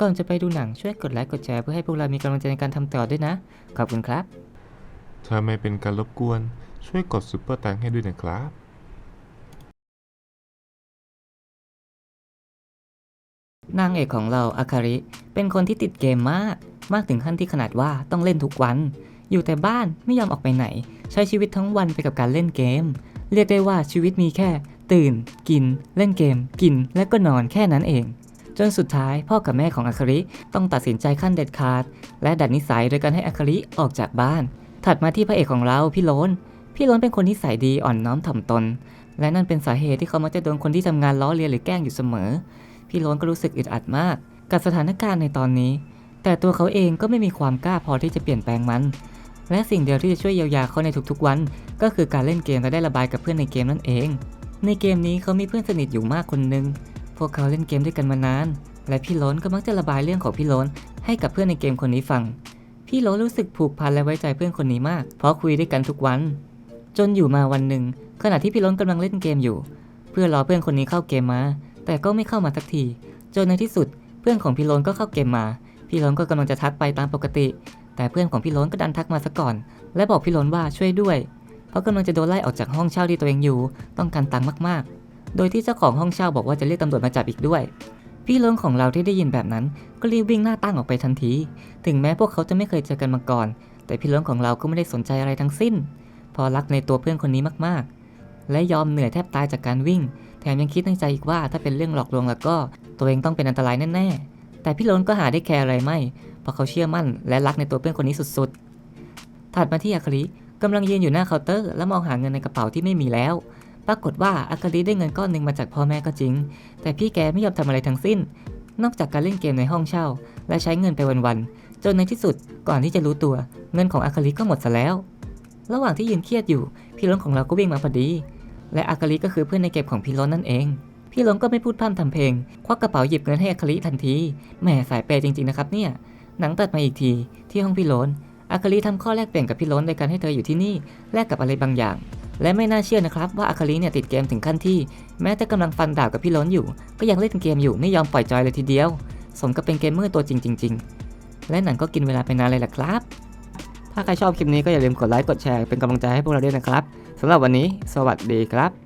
ก่อนจะไปดูหนังช่วยกดไลค์กดแชร์เพื่อให้พวกเรามีกำลังใจในการทำต่อด้วยนะ ขอบคุณครับ ถ้าไม่เป็นการรบกวน ช่วยกดซุปเปอร์แตงให้ด้วยนะครับ นางเอกของเราอาคาริ เป็นคนที่ติดเกมมาก มากถึงขั้นที่ขนาดว่าต้องเล่นทุกวัน อยู่แต่บ้านไม่ยอมออกไปไหน ใช้ชีวิตทั้งวันไปกับการเล่นเกม เรียกได้ว่าชีวิตมีแค่ ตื่น กิน เล่นเกม กิน และก็นอนแค่นั้นเอง จนสุดท้ายพ่อกับแม่ของอาคาริต้องตัดสินใจขั้นเด็ดขาด และดัดนิสัยโดยการให้อาคาริออกจากบ้าน ถัดมาที่พระเอกของเราพี่โลนพี่โลนเป็นคนนิสัยดีอ่อนน้อมถ่อมตน และนั่นเป็นสาเหตุที่เขามักจะโดนคนที่ทำงานล้อเลียนหรือแกล้งอยู่เสมอ พี่โล้นก็รู้สึกอึดอัดมาก กับสถานการณ์ในตอนนี้ แต่ตัวเขาเองก็ไม่มีความกล้าพอที่จะเปลี่ยนแปลงมันและสิ่งเดียวที่จะช่วยเยียวยาเขาในทุกๆวัน ก็คือการเล่นเกมและได้ระบายกับเพื่อนในเกมนั่นเอง ในเกมนี้เขามีเพื่อนสนิทอยู่มากคนหนึง พวกเขาเล่นเกมด้วยกันมานาน และพี่ล้นก็มักจะระบายเรื่องของพี่ล้นให้กับเพื่อนในเกมคนนี้ฟัง พี่ล้นรู้สึกผูกพันและไว้ใจเพื่อนคนนี้มาก เพราะคุยด้วยกันทุกวัน จนอยู่มาวันหนึ่ง ขณะที่พี่ล้นกำลังเล่นเกมอยู่ เพื่อรอเพื่อนคนนี้เข้าเกมมา แต่ก็ไม่เข้ามาสักที จนในที่สุด เพื่อนของพี่โลนก็เข้าเกมมา พี่โลนก็กำลังจะทักไปตามปกติ แต่เพื่อนของพี่โลนก็ดันทักมาซะก่อน และบอกพี่โลนว่าช่วยด้วย เพราะกำลังจะโดนไล่ออกจากห้องเช่าที่ตัวเองอยู่ ต้องการตังค์มากๆ โดยที่เจ้าของห้องเช่าบอกว่าจะเรียกตำรวจมาจับอีกด้วย พี่โลนของเราที่ได้ยินแบบนั้น ก็รีบวิ่งหน้าตั้งออกไปทันที ถึงแม้พวกเขาจะไม่เคยเจอกันมาก่อน แต่พี่โลนของเราก็ไม่ได้สนใจอะไรทั้งสิ้นเพอรักในตัวเพื่อนคนนี้มากๆ และยอมเหนื่อยแทบตายจากการวิ่ง แถมยังคิดในใจอีกว่าถ้าเป็นเรื่องหลอกลวงแล้วก็ ตัวเองต้องเป็นอันตรายแน่ๆ แต่พี่โลนก็หาได้แคร์อะไรไม่ เพราะเขาเชื่อมั่น และรักในตัวเพื่อนคนนี้สุดๆ ถัดมาที่อาคริกำลังยืนอยู่หน้าเคาน์เตอร์และมองหาเงินในกระเป๋าที่ไม่มีแล้ว ปรากฏว่าอาคาริได้เงินก้อนหนึ่งมาจากพ่อแม่ก็จริง แต่พี่แกไม่ยอมทำอะไรทั้งสิ้น นอกจากการเล่นเกมในห้องเช่า และใช้เงินไปวันๆ จนในที่สุดก่อนที่จะรู้ตัว เงินของอาคาริก็หมดซะแล้ว ระหว่างที่ยืนเครียดอยู่ พี่โลนของเราก็วิ่งมาพอดี และอาคาริก็คือเพื่อนในเกมของพี่โลนนั่นเอง พี่หลงก็ไม่พูดพร่ำทำเพลง ควักกระเป๋าหยิบเงินให้อาคาริทันที แหมสายเปย์จริงๆนะครับเนี่ย หนังตัดมาอีกทีที่ห้องพี่โลนอาคาริทำข้อแลกเปลี่ยนกับพี่โลนโดยการให้เธออยู่ที่นี่แลกกับอะไรบางอย่าง และไม่น่าเชื่อนะครับว่าอาคาริเนี่ยติดเกมถึงขั้นที่ แม้จะกำลังฟันดาบกับพี่ล้นอยู่ ก็ยังเล่นเกมอยู่ไม่ยอมปล่อยจอยเลยทีเดียว สมกับเป็นเกมเมอร์ตัวจริงจริงๆและหนังก็กินเวลาไปนานเลยแหละครับ ถ้าใครชอบคลิปนี้ก็อย่าลืมกดไลค์กดแชร์เป็นกำลังใจให้พวกเราด้วยนะครับสำหรับวันนี้ สวัสดีครับ